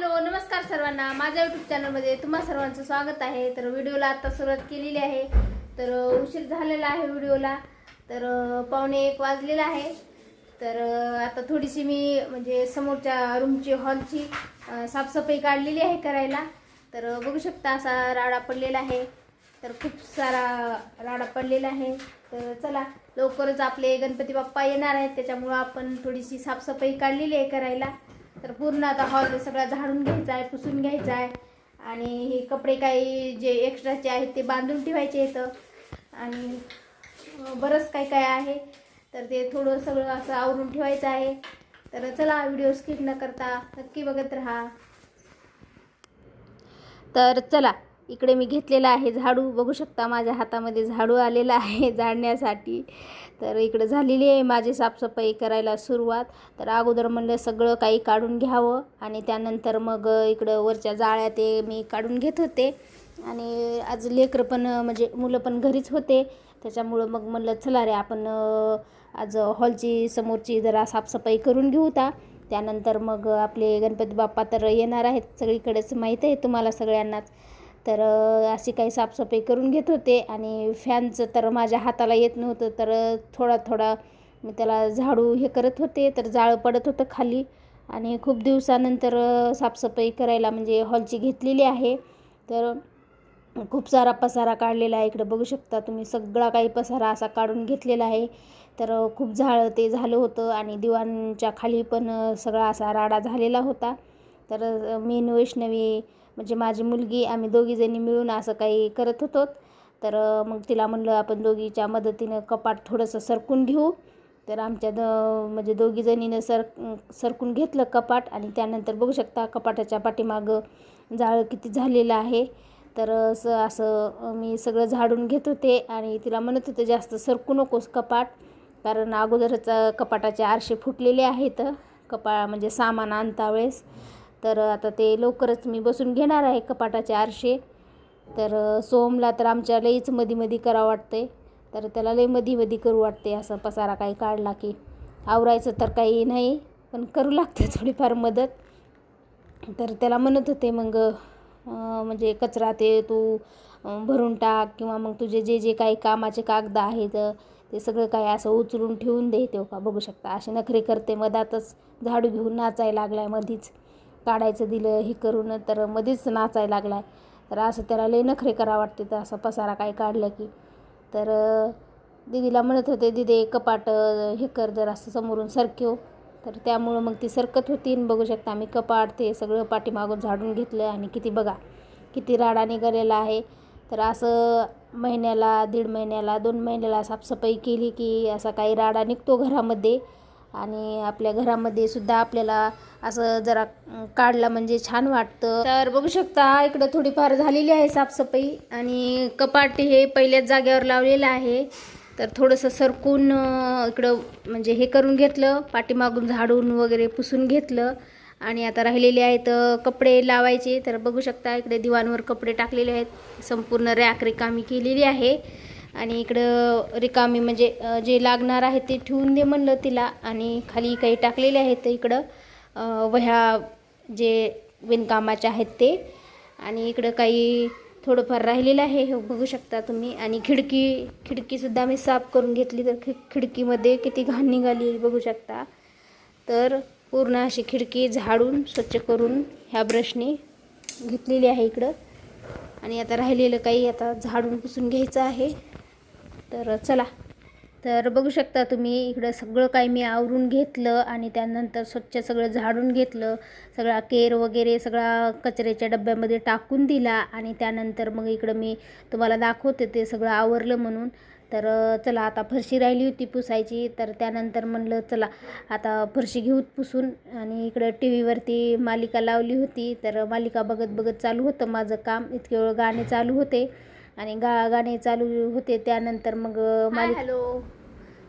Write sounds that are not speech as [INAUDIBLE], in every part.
Hello नमस्कार सर्वांना. माझ्या युट्यूब चॅनलमध्ये तुम्हा सर्वांचं स्वागत आहे. तर व्हिडिओला आता सुरुवात केलेली आहे. तर उशीर झालेला आहे व्हिडिओला. तर पावणे एक वाजलेला आहे. तर आता थोडीशी मी म्हणजे समोरच्या रूमची हॉलची साफसफाई काढलेली आहे करायला. तर बघू शकता असा राडा पडलेला आहे. तर खूप सारा राडा पडलेला आहे. तर चला लवकरच आपले गणपती बाप्पा येणार आहेत. त्याच्यामुळं आपण थोडीशी साफसफाई काढलेली आहे करायला. तर पूर्ण आता हॉल सगळा झाडून घ्यायचा आहे पुसून घ्यायचा आहे. आणि हे कपडे काही जे एक्स्ट्राचे आहेत ते बांधून ठेवायचे आहेत. आणि बरंच काय काय आहे. तर ते थोडं सगळं असं आवरून ठेवायचं आहे. तर चला व्हिडिओ स्किप न करता नक्की बघत राहा. तर चला. इकडे मी घेतलेला आहे झाडू. बघू शकता माझ्या हातामध्ये झाडू आलेला आहे [LAUGHS] झाडण्यासाठी तर इकडे झालेली आहे माझी साफसफाई करायला सुरुवात. तर अगोदर म्हणलं सगळं काही काढून घ्यावं आणि त्यानंतर मग इकडं वरच्या जाळ्या ते मी काढून घेत होते. आणि आज लेकरं पण म्हणजे मुलं पण घरीच होते. त्याच्यामुळं मग म्हणलं चला रे आपण आज हॉलची समोरची जरा साफसफाई करून घेऊ ता. त्यानंतर मग आपले गणपती बाप्पा तर येणार आहेत. सगळीकडेच माहीत आहे तुम्हाला सगळ्यांनाच. तर अशी काही साफसफाई करून घेत होते आणि फॅनचं तर माझ्या हाताला येत नव्हतं तर थोडा थोडा मी त्याला झाडू हे करत होते तर जाळं पडत होतं खाली आणि खूप दिवसानंतर साफसफाई करायला म्हणजे हॉलची घेतलेली आहे. तर खूप सारा पसारा काढलेला आहे. इकडं बघू शकता तुम्ही सगळा काही पसारा असा काढून घेतलेला आहे. तर खूप झाडं ते झालं होतं आणि दिवाणच्या खाली पण सगळा असा राडा झालेला होता. तर मीन मी वैष्णवी म्हणजे माझी मुलगी आम्ही दोघीजणी मिळून असं काही करत होतो. तर मग तिला म्हणलं आपण दोघीच्या मदतीनं कपाट थोडंसं सरकून घेऊ. तर आमच्या द म्हणजे दोघीजणीनं सर सरकून घेतलं कपाट आणि त्यानंतर बघू शकता कपाटाच्या पाठीमागं जाळं किती झालेलं आहे. तर असं असं मी सगळं झाडून घेत होते आणि तिला म्हणत होते जास्त सरकू नकोस कपाट. कारण अगोदरच कपाटाचे आरशे फुटलेले आहेत. कपा म्हणजे सामान आणता वेळेस. तर आता ते लवकरच मी बसून घेणार आहे कपाटाचे आरशे. तर सोमला तर आमच्या लईच मधी मधी करावं वाटते तर त्याला लई मधी मधी करू वाटते असं पसारा काही काढला की. आवरायचं तर काही नाही पण करू लागते थोडीफार मदत. तर त्याला म्हणत होते मग म्हणजे कचरा ते तू भरून टाक किंवा मग तुझे जे जे काही कामाचे कागद आहेत ते सगळं काही असं उचलून ठेवून दे. तेव्हा का बघू शकता असे नखरे करते मधातच झाडू घेऊन नाचायला लागलाय मधीच. काढायचं दिलं हे करून तर मध्येच नाचायला लागलाय. तर असं त्याला लई नखरे करा वाटते तर असं पसारा काय काढलं की. तर दिदीला दीदीला म्हणत होते दीदी कपाट हे कर जर असं समोरून सरक्यो हो. तर त्यामुळं मग ती सरकत होती आणि बघू शकता आम्ही कपाट ते सगळं पाठीमागून झाडून घेतलं आणि किती बघा किती राडा निघालेला आहे. तर असं महिन्याला दीड महिन्याला दोन महिन्याला साफसफाई केली की असा काही राडा निघतो घरामध्ये. आणि आपल्या घरामध्ये सुद्धा आपल्याला असं जरा काढलं काढला म्हणजे छान वाटतं. तर बघू शकता इकडं थोडीफार झालेली आहे साफसफाई आणि कपाट हे पहिल्याच जागेवर लावलेलं आहे. तर थोडंसं सरकून इकडं म्हणजे हे करून घेतलं पाठीमागून झाडून वगैरे पुसून घेतलं. आणि आता राहिलेले आहेत कपडे लावायचे. तर बघू शकता इकडे दिवाणवर कपडे टाकलेले आहेत. संपूर्ण रॅक रिकामी केलेली आहे. आणि इकडं रिकामी म्हणजे जे लागणार आहे ते ठेवून दे म्हणलं तिला. आणि खाली काही टाकलेले आहेत इकडं वह्या जे विणकामाच्या आहेत ते. आणि इकडं काही थोडंफार राहिलेलं आहे हे बघू शकता तुम्ही. आणि खिडकी खिडकीसुद्धा मी साफ करून घेतली तर खि खिडकीमध्ये किती घाण निघाली बघू शकता. तर पूर्ण अशी खिडकी झाडून स्वच्छ करून ह्या ब्रशने घेतलेली आहे इकडं. आणि आता राहिलेलं काही आता झाडून पुसून घ्यायचं आहे. तर चला. तर बघू शकता तुम्ही इकडं सगळं काही मी आवरून घेतलं आणि त्यानंतर स्वच्छ सगळं झाडून घेतलं. सगळा केर वगैरे सगळा कचऱ्याच्या डब्यामध्ये टाकून दिला आणि त्यानंतर मग इकडं मी तुम्हाला दाखवते ते सगळं आवरलं म्हणून. तर चला आता फरशी राहिली होती पुसायची. तर त्यानंतर म्हणलं चला आता फरशी घेऊत पुसून आणि इकडं टी व्हीवरती मालिका लावली होती. तर मालिका बघत बघत चालू होतं माझं काम. इतके वेळ गाणे चालू होते. आणि गा गाणे चालू होते त्यानंतर मग मालिका हॅलो.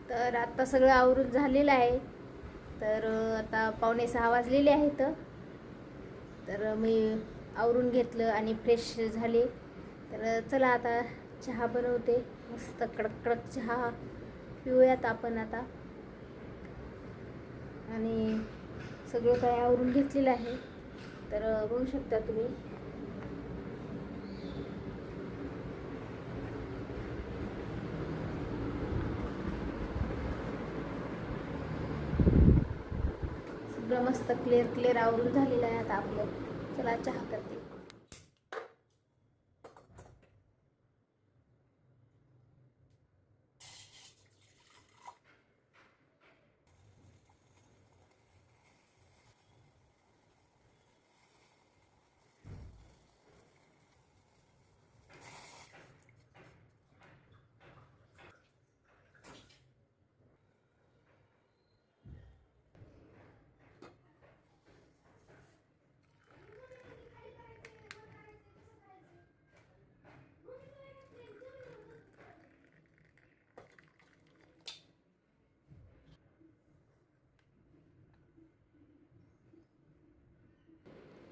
तर आता सगळं आवरून झालेलं आहे. तर आता पावणे सहा वाजलेले आहेत. तर मी आवरून घेतलं आणि फ्रेश झाले. तर चला आता चहा बनवते. मस्त कडक कडक चहा पिऊयात आपण आता. आणि सगळं काही आवरून घेतलेलं आहे. तर बघू शकता तुम्ही. सगळं मस्त क्लिअर क्लिअर आवरून झालेलं आहे आता आपलं. चला चहा करते.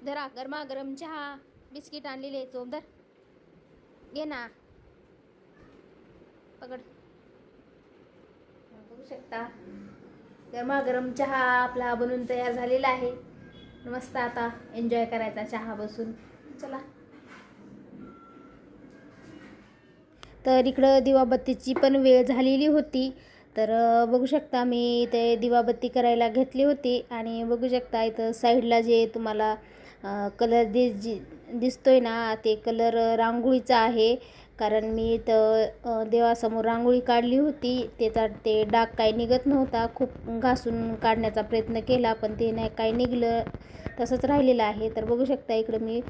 धरा गरमागरम चहा बिस्किट आणलेले आहे चोप धर. घे ना. पकड. बघू शकता. गरमागरम चहा आपला बनून तयार झालेला आहे. मस्त आता एन्जॉय करायचा चहा बसून. चला. तर इकडं दिवाबत्तीची पण वेळ झालेली होती. तर बघू शकता मी ते दिवाबत्ती करायला घेतली होती. आणि बघू शकता इथं साईडला जे तुम्हाला कलर दिस जी दिसतोय ना ते कलर रांगोळीचा आहे. कारण मी इथं देवासमोर रांगोळी काढली होती. त्याचा ते डाग काही निघत नव्हता. खूप घासून काढण्याचा प्रयत्न केला पण ते नाही काही निघलं. तसंच राहिलेलं आहे. तर बघू शकता इकडं मी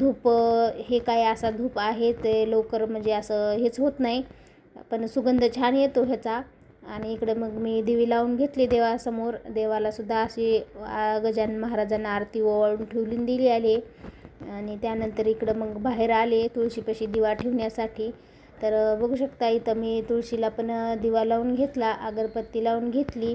धूप हे काय असा धूप आहे ते लवकर म्हणजे असं हेच होत नाही. पण सुगंध छान येतो ह्याचा. आणि इकडे मग मी दिवी लावून घेतली देवासमोर. देवाला सुद्धा अशी गजान गजानन महाराजांना आरती ओवाळून ठेवून दिली आली. आणि त्यानंतर इकडं मग बाहेर आले तुळशीपाशी दिवा ठेवण्यासाठी. तर बघू शकता इथं मी तुळशीला पण दिवा लावून घेतला अगरबत्ती लावून घेतली.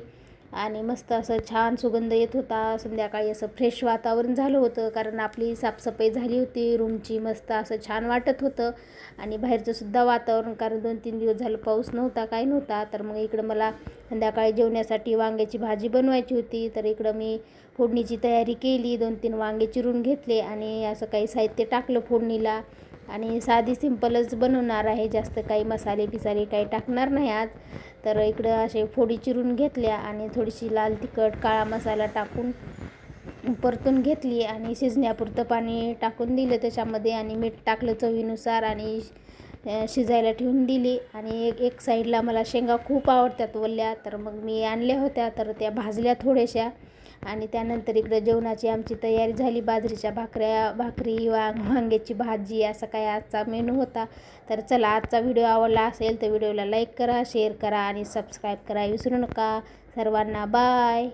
आणि मस्त असं छान सुगंध येत होता. संध्याकाळी असं फ्रेश वातावरण झालं होतं. कारण आपली साफसफाई झाली होती. रूमची मस्त असं छान वाटत होतं. आणि बाहेरचंसुद्धा वातावरण कारण दोन तीन दिवस झालं पाऊस नव्हता काय नव्हता. तर मग इकडं मला संध्याकाळी जेवण्यासाठी वांग्याची भाजी बनवायची होती. तर इकडं मी फोडणीची तयारी केली. दोन तीन वांगे चिरून घेतले आणि असं काही साहित्य टाकलं फोडणीला. आणि साधी सिंपलच बनवणार आहे. जास्त काही मसाले बिसाले काही टाकणार नाही आज. तर इकडं असे फोडी चिरून घेतल्या आणि थोडीशी लाल तिखट काळा मसाला टाकून परतून घेतली आणि शिजण्यापुरतं पाणी टाकून दिलं त्याच्यामध्ये आणि मीठ टाकलं चवीनुसार आणि शिजायला ठेवून दिली. आणि एक एक साईडला मला शेंगा खूप आवडतात वल्ल्या तर मग मी आणल्या होत्या. तर त्या भाजल्या थोड्याशा. आणि त्यानंतर इकडं जेवणाची आमची तयारी झाली. बाजरीच्या भाकऱ्या भाकरी वांग वांग्याची भाजी असा काय आजचा मेनू होता. तर चला आजचा व्हिडिओ आवडला असेल तर व्हिडिओला लाईक करा शेअर करा आणि सबस्क्राईब करा विसरू नका. सर्वांना बाय.